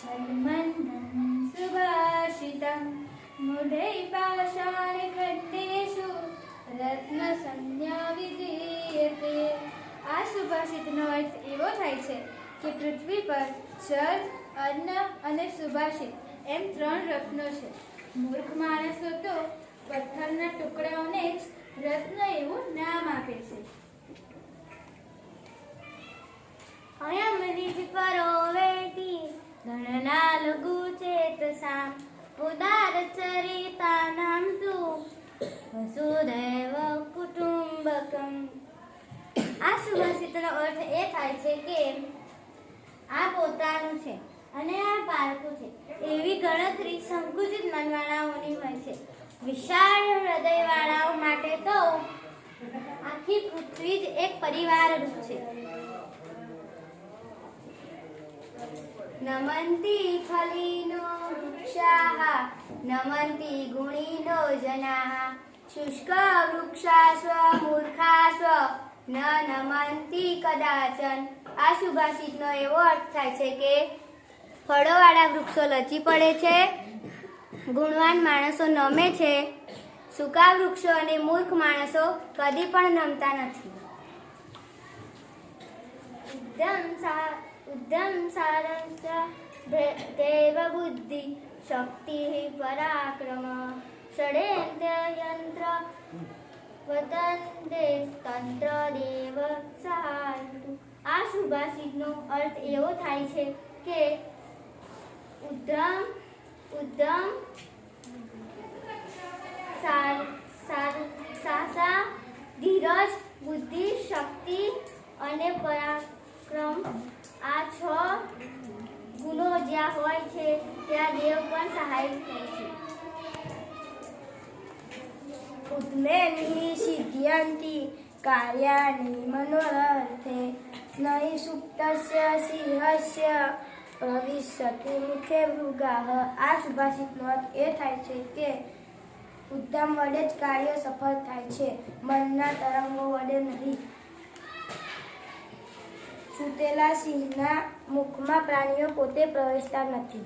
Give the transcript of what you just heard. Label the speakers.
Speaker 1: छन्मन्नं सुभाषितं मुढै पाषाणखण्डेषु રત્નસંજ્ઞા વિધીયતે આ સુભાષિતનો અર્થ એવો થાય છે કે પૃથ્વી પર જળ અન્ન અને સુભાષિત એમ ત્રણ રત્નો છે મૂર્ખ માણસો તો પથ્થરના ટુકડાઓને જ રત્ન એવું નામ આપે છે
Speaker 2: અયમનિજ પરો વેતિ ગણના લઘુ ચેતસામ ઉદાર ચરિતા નામ તુ વસુદેવ કુટુંબકમ.
Speaker 1: આ સુભાષિતનો અર્થ એ થાય છે કે
Speaker 2: આ પોતાનું છે અને આ પારકું છે. એવી ગણતરી સંકુચિત મનવાળાઓની હોય છે. વિશાળ હૃદયવાળાઓ માટે તો આખી પૃથ્વી જ એક પરિવાર રૂપ છે. નમંતી ફલીનો વૃક્ષાહ, નમંતી ગુણીનો જનાઃ શુષ્ક વૃક્ષાસ્વ મૂર્ખાસ્વ ન નમંતી કદાચન. આ સુભાષિતનો એવો અર્થ થાય છે કે ફળોવાળા વૃક્ષો લચી પડે છે, ગુણવાન માણસો નમે છે, સૂકા વૃક્ષો અને મૂર્ખ માણસો કદી પણ નમતા નથી. ઉદ્દમ સા સારંશ દેવ બુદ્ધિ શક્તિ પરાક્રમ ષડેન્દ્ર વતન દેશ તંત્ર દેવ સહાય આ સુભાષિતનો અર્થ એવો થાય છે કે ઉદ્ધમ સાર, સાસા, ધીરજ, બુદ્ધિ, શક્તિ અને પરાક્રમ આ છ ગુનો જ્યાં હોય છે, ત્યાં દેવ પણ સહાય થાય છે.
Speaker 3: ઉદ્મેનિ સિદ્ધ્યંતિ કાર્યાણિ મનોરથે નહીં સુપ્તસ્ય, સિંહસ્ય પ્રવિશતિ મુખે મૃગાહ. આ સુભાષિતનો અર્થ એ થાય છે કે ઉદ્યમ વડે જ કાર્ય સફળ થાય છે. મનના તરંગો વડે નહીં. સુતેલા સિંહના મુખમાં પ્રાણીઓ પોતે પ્રવેશતા નથી.